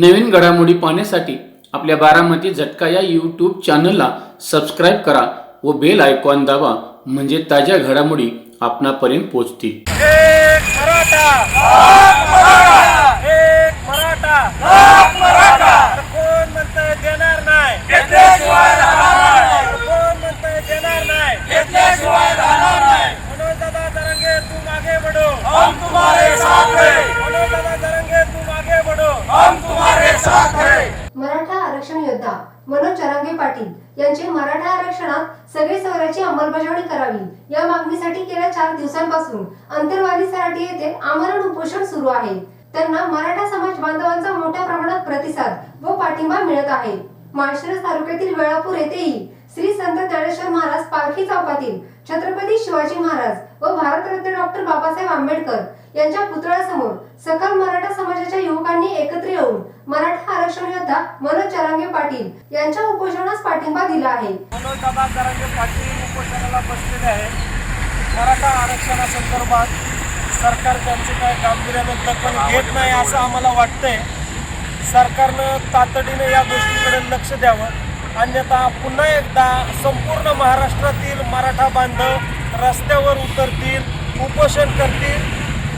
नवीन घडामोडी पाहण्यासाठी आपल्या बारामती झटका या यूट्यूब चॅनलला सबस्क्राईब करा व बेल आयकॉन दाबा म्हणजे ताज्या घडामोडी आपणापर्यंत पोहोचतील एक मराठा एक मराठा तर कोण म्हणतंय देणार नाही तर कोण म्हणतंय देणार नाही मनोज दादा तरंगे तू मागे बढो मनोज दादा तरंगे तू मागे बढो मराठा आरक्षण योद्धा मनोज चरांगे पाटील यांची मराठा आरक्षणात सगळे सवऱ्याची अंमलबजावणी करावी. या मागणीसाठी गेल्या चार दिवसांपासून अंतरवाली सराटी येथे आमरण उपोषण सुरू आहे. त्यांना मराठा समाज बांधवांचा मोठ्या प्रमाणात प्रतिसाद व पाठिंबा मिळत आहे. माळशिरस तालुक्यातील वेळापूर येथेही श्री संत ज्ञानेश्वर महाराज पालखी चौकातील छत्रपती शिवाजी महाराज व भारतरत्न डॉक्टर बाबासाहेब आंबेडकर यांच्या पुतळ्यासमोर सकल मराठा समाजाच्या युवकांनी एकत्र येऊन मराठा आरक्षण योद्धा मनोज चरांगे पाटील यांच्या उपोषणास पाठिंबा दिला आहे. मनोज दादा चरांगे पाटील उपोषणाला बसलेले आहे मराठा आरक्षणासंदर्भात सरकार त्यांचे काय गांभीर्यानं दखल घेत नाही असं आम्हाला वाटतंय. सरकारनं तातडीने या गोष्टीकडे लक्ष द्यावं. अन्यथा पुन्हा एकदा संपूर्ण महाराष्ट्रातील मराठा बांधव रस्त्यावर उतरतील उपोषण करतील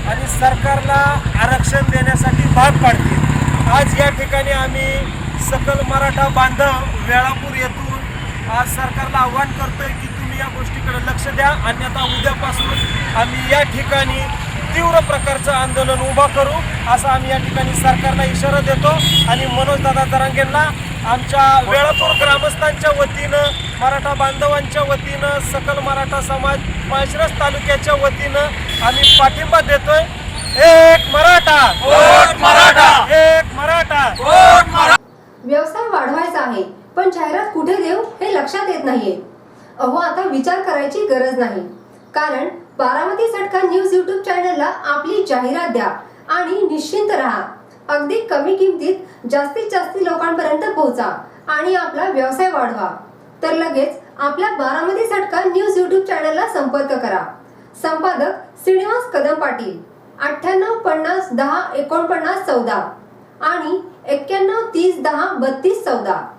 आणि सरकारला आरक्षण देण्यासाठी भाग पाडतील. आज या ठिकाणी आम्ही सकल मराठा बांधव वेळापूर येथून आज सरकारला आव्हान करतोय की तुम्ही या गोष्टीकडे लक्ष द्या. अन्यथा उद्यापासून आम्ही या ठिकाणी तीव्र प्रकारचं आंदोलन उभा करू. असं आम्ही या ठिकाणी सरकारला इशारा देतो. आणि मनोज दादा जरांगेंना आमच्या वेळापूर ग्रामस्थांच्या वतीनं मराठा बांधवांच्या वतीनं सकल मराठा समाज माळशिरस तालुक्याच्या वतीनं आम्ही पाठिंबा देतोय. एक मराठा! मराठा! एक मराठा! व्यवसाय वाढवायचा आहे पण जाहिरात कुठे देऊ हे लक्षात येत नाहीये. अहो आता विचार करायची गरज नाही. कारण बारामती सटका न्यूज युट्यूब चॅनलला आपली जाहिरात द्या आणि निश्चिंत राहा. अगदी कमी किमतीत जास्तीत जास्त लोकांपर्यंत पोहोचा आणि आपला व्यवसाय वाढवा. तर लगेच आपल्या बारामती सटका न्यूज युट्यूब चॅनलला संपर्क करा. संपादक श्रीनिवास कदम पाटील अठ्ठ्याण्णव पन्नास दहा एकोणपन्नास चौदा आणि एक्क्याण्णव तीस दहा बत्तीस चौदा.